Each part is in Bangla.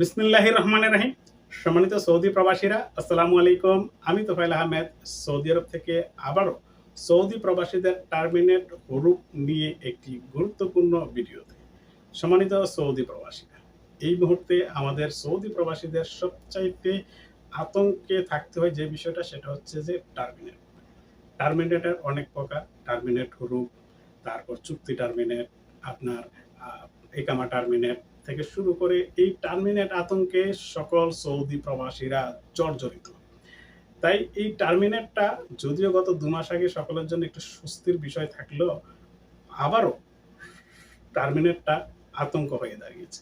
বিসমিল্লাহ রহমান রাহিম। সম্মানিত সৌদি প্রবাসীরা, আসসালামু আলাইকুম। আমি তোফাইল আহমেদ, সৌদি আরব থেকে আবারও সৌদি প্রবাসীদের টার্মিনেট হরুপ নিয়ে একটি গুরুত্বপূর্ণ ভিডিওতে সম্মানিত সৌদি প্রবাসীরা। এই মুহূর্তে আমাদের সৌদি প্রবাসীদের সবচাইতে আতঙ্কে থাকতে হয় যে বিষয়টা, সেটা হচ্ছে যে টার্মিনেট। টার্মিনেটের অনেক প্রকার টার্মিনেট হরুপ তারপর চুক্তি টার্মিনেট, আপনার একামা টার্মিনেট থেকে শুরু করে এই টার্মিনেট আতঙ্কে সকল সৌদি প্রবাসীরা জর্জরিত। তাই এই টার্মিনেটটা যদিও গত দু মাস আগে সকলের জন্য একটু স্বস্তির বিষয় থাকলেও আবারও টার্মিনেটটা আতঙ্ক হয়ে দাঁড়িয়েছে।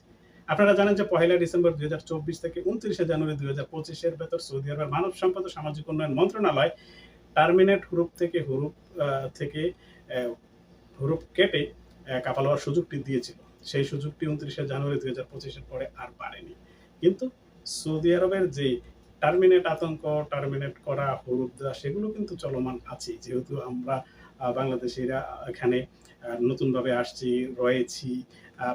আপনারা জানেন যে পহেলা ডিসেম্বর দুই হাজার চব্বিশ থেকে উনত্রিশে জানুয়ারি দুই হাজার পঁচিশের ভেতর সৌদি আরবের মানব সম্পদ ও সামাজিক উন্নয়ন মন্ত্রণালয় টার্মিনেট হুরুপ থেকে হুরুপ থেকে হুরুপ কেটে আহ, কাপা লওয়ার সুযোগটি দিয়েছিল। সেই সুযোগটি উনত্রিশে জানুয়ারি দুই হাজার পঁচিশের পরে আর পারেনি কিন্তু সৌদি আরবের যে টার্মিনেট আতঙ্ক, টার্মিনেট করা হরুপ দেওয়া, সেগুলো কিন্তু চলমান আছে। যেহেতু আমরা বাংলাদেশিরা এখানে নতুনভাবে আসছি, রয়েছি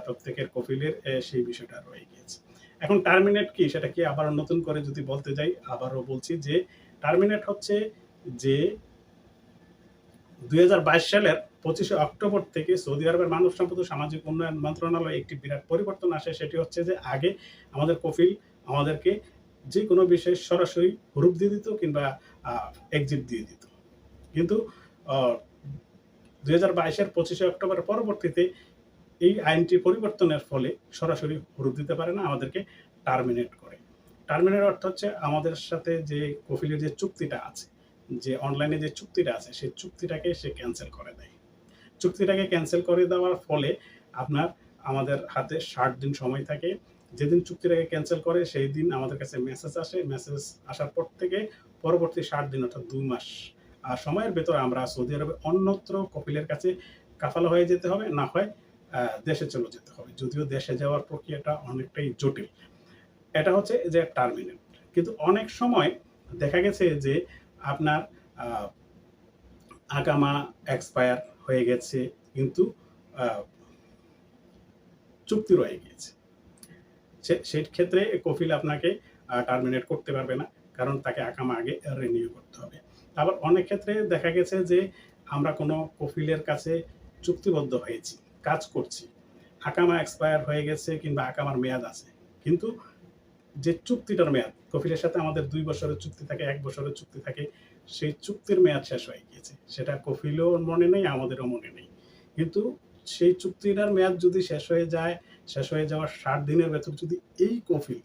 প্রত্যেকের কফিলের সেই বিষয়টা রয়ে গিয়েছে এখন টার্মিনেট কি, সেটা কি আবার নতুন করে যদি বলতে যাই, আবারও বলছি যে টার্মিনেট হচ্ছে যে দুই হাজার বাইশ সালের পঁচিশে অক্টোবর থেকে সৌদি আরবের মানব সম্পদ ও সামাজিক উন্নয়ন মন্ত্রণালয়ে একটি বিরাট পরিবর্তন আসে, সেটি হচ্ছে যে আগে আমাদের কফিল আমাদেরকে যে কোনো বিষয়ে সরাসরি হুরুপ দিয়ে দিত কিংবা এক্সিট দিয়ে দিত। কিন্তু দুই হাজার বাইশের পঁচিশে অক্টোবর পরবর্তীতে এই আইনটি পরিবর্তনের ফলে সরাসরি হুরুপ দিতে পারে না, আমাদেরকে টার্মিনেট করে। টার্মিনেট অর্থ হচ্ছে আমাদের সাথে যে কফিলের যে চুক্তিটা আছে, যে অনলাইনে যে চুক্তিটা আছে, সেই চুক্তিটাকে সে ক্যান্সেল করে দেয়। চুক্তিটাকে ক্যান্সেল করে দেওয়ার ফলে আপনার আমাদের হাতে ষাট দিন সময় থাকে। যেদিন চুক্তিটাকে ক্যান্সেল করে, সেই দিন আমাদের কাছে মেসেজ আসে। মেসেজ আসার পর থেকে পরবর্তী ষাট দিন অর্থাৎ দুই মাস। আর সময়ের ভেতরে আমরা সৌদি আরবে অন্যত্র কপিলের কাছে কাফালা হয়ে যেতে হবে, না হয় দেশে চলে যেতে হবে। যদিও দেশে যাওয়ার প্রক্রিয়াটা অনেকটাই জটিল। এটা হচ্ছে যে টার্মিনেট কিন্তু অনেক সময় দেখা গেছে যে আপনার আগামা এক্সপায়ার হয়ে গেছে, কিন্তু চুক্তি রয়ে গিয়েছে। সে- ক্ষেত্রে কফিল আপনাকে টার্মিনেট করতে পারবে না, কারণ তাকে আকামা আগে রিনিউ করতে হবে। আবার অনেক ক্ষেত্রে দেখা গেছে যে, আমরা কোনো কফিলের কাছে চুক্তিবদ্ধ হয়েছি, কাজ করছি। আকামা এক্সপায়ার হয়ে গেছে কিংবা আকামার মেয়াদ আছে, কিন্তু যে চুক্তিটার মেয়াদ, কফিলের সাথে আমাদের দুই বছরের চুক্তি থাকে, এক বছরের চুক্তি থাকে, সেই চুক্তির মেয়াদ শেষ হয়ে গিয়েছে। সেটা কফিলেও মনে নেই, আমাদেরও মনে নেই। কিন্তু সেই চুক্তিটার মেয়াদ যদি শেষ হয়ে যায়, শেষ হয়ে যাওয়ার ষাট দিনের ভেতর যদি এই কফিল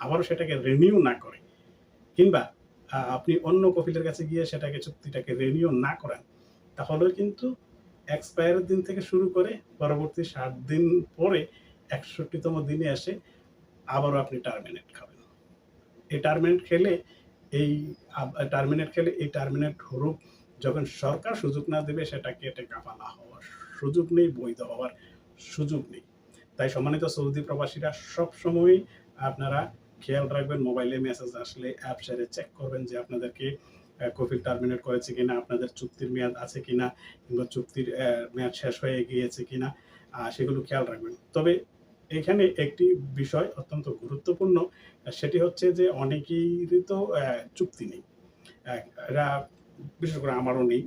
আবারও সেটাকে রিনিউ না করে, কিংবা আপনি অন্য কফিলের কাছে গিয়ে সেটাকে, চুক্তিটাকে রিনিউ না করেন তাহলে কিন্তু এক্সপায়ারের দিন থেকে শুরু করে পরবর্তী ষাট দিন পরে একষট্টিতম দিনে এসে আবারও আপনি টার্মিনেট খাবেন। এই টার্মিনেট খেলে এই টার্মিনেট খেলে এই টার্মিনেট হরুপ যখন সরকার সুযোগ না দেবে, সেটা কেটে কাপালা হওয়ার সুযোগ নেই, বৈধ হওয়ার সুযোগ নেই। তাই সম্মানিত সৌদি প্রবাসীরা সবসময় আপনারা খেয়াল রাখবেন, মোবাইলে মেসেজ আসলে অ্যাপ সেরে চেক করবেন যে আপনাদেরকে কোভিড টার্মিনেট করেছে কিনা, আপনাদের চুক্তির মেয়াদ আছে কিনা, কিংবা চুক্তির মেয়াদ শেষ হয়ে গিয়েছে কিনা সেগুলো খেয়াল রাখবেন। তবে এখানে একটি বিষয় অত্যন্ত গুরুত্বপূর্ণ, সেটি হচ্ছে যে অনেকেরই তো চুক্তি নেই। বিশেষ করে আমারও নেই,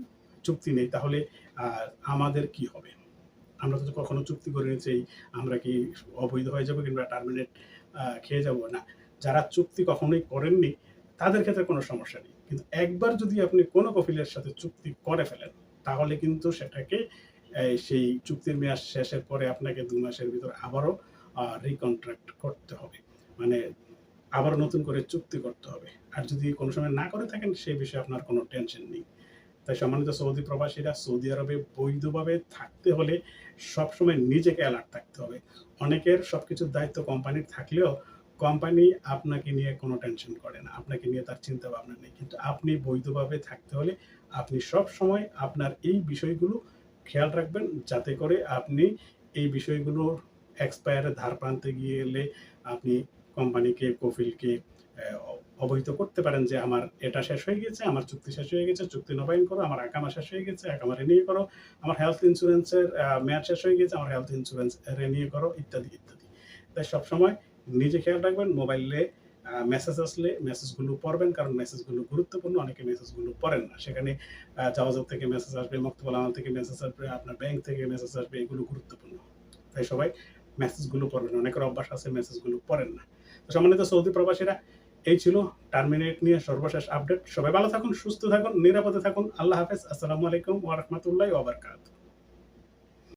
চুক্তি নেই, তাহলে আমাদের কি হবে? আমরা তো কখনো চুক্তি করে নিয়েছি, আমরা কি অবৈধ হয়ে যাব কিংবা টার্মিনেট খেয়ে যাব? না, যারা চুক্তি কখনোই করেননি, তাদের ক্ষেত্রে কোনো সমস্যা নেই। কিন্তু একবার যদি আপনি কোনো কফিলের সাথে চুক্তি করে ফেলেন, তাহলে কিন্তু সেটাকে সেই চুক্তির মেয়াদ শেষের পরে আপনাকে দু মাসের ভিতর আবারও রিকন্ট্রাক্ট করতে হবে। মানে আবারও নতুন করে চুক্তি করতে হবে। আর যদি কোনো সময় না করে থাকেন সেই বিষয়ে আপনার কোনো টেনশন নেই। তাই সম্মানিত সৌদি প্রবাসীরা সৌদি আরবে বৈধভাবে থাকতে হলে সবসময় নিজেকে অ্যালার্ট থাকতে হবে। অনেকের সব কিছুর দায়িত্ব কোম্পানির থাকলেও কোম্পানি আপনাকে নিয়ে কোনো টেনশন করে না। আপনাকে নিয়ে তার চিন্তা ভাবনা নেই। কিন্তু আপনি বৈধভাবে থাকতে হলে আপনি সব সময় আপনার এই বিষয়গুলো খেয়াল রাখবেন। যাতে করে আপনি এই বিষয়গুলোর এক্সপায়ারে ধার প্রান্তে গেলে আপনি কোম্পানিকে কফিলকে অবহিত করতে পারেন যে আমার এটা শেষ হয়ে গেছে আমার চুক্তি শেষ হয়ে গেছে চুক্তি নবায়ন করো আমার আকামা শেষ হয়ে গেছে আকামা রিনিউ করো আমার হেলথ ইন্স্যুরেন্সের মেয়াদ শেষ হয়ে গেছে আমার হেলথ ইন্স্যুরেন্স রিনিউ করো ইত্যাদি ইত্যাদি তাই সবসময় নিজে খেয়াল রাখবেন মোবাইলে মেসেজ আসলে মেসেজগুলো পড়বেন কারণ মেসেজগুলো গুরুত্বপূর্ণ। অনেকে মেসেজগুলো পড়েন না। সেখানে জাওয়াজাত থেকে মেসেজ আসবে, মক্তবুল আমানত থেকে মেসেজ আসবে, আপনার ব্যাংক থেকে মেসেজ আসবে এগুলো গুরুত্বপূর্ণ। তাই সবাই মেসেজগুলো পড়বেন। অনেকের অভ্যাস আছে মেসেজগুলো পড়েন না। তো সম্মানিত সৌদি প্রবাসীরা এই ছিল টার্মিনেট নিয়ে সর্বশেষ আপডেট। সবাই ভালো থাকুন, সুস্থ থাকুন, নিরাপদে থাকুন। আল্লাহ হাফেজ। আসসালামু আলাইকুম ওয়া রাহমাতুল্লাহি।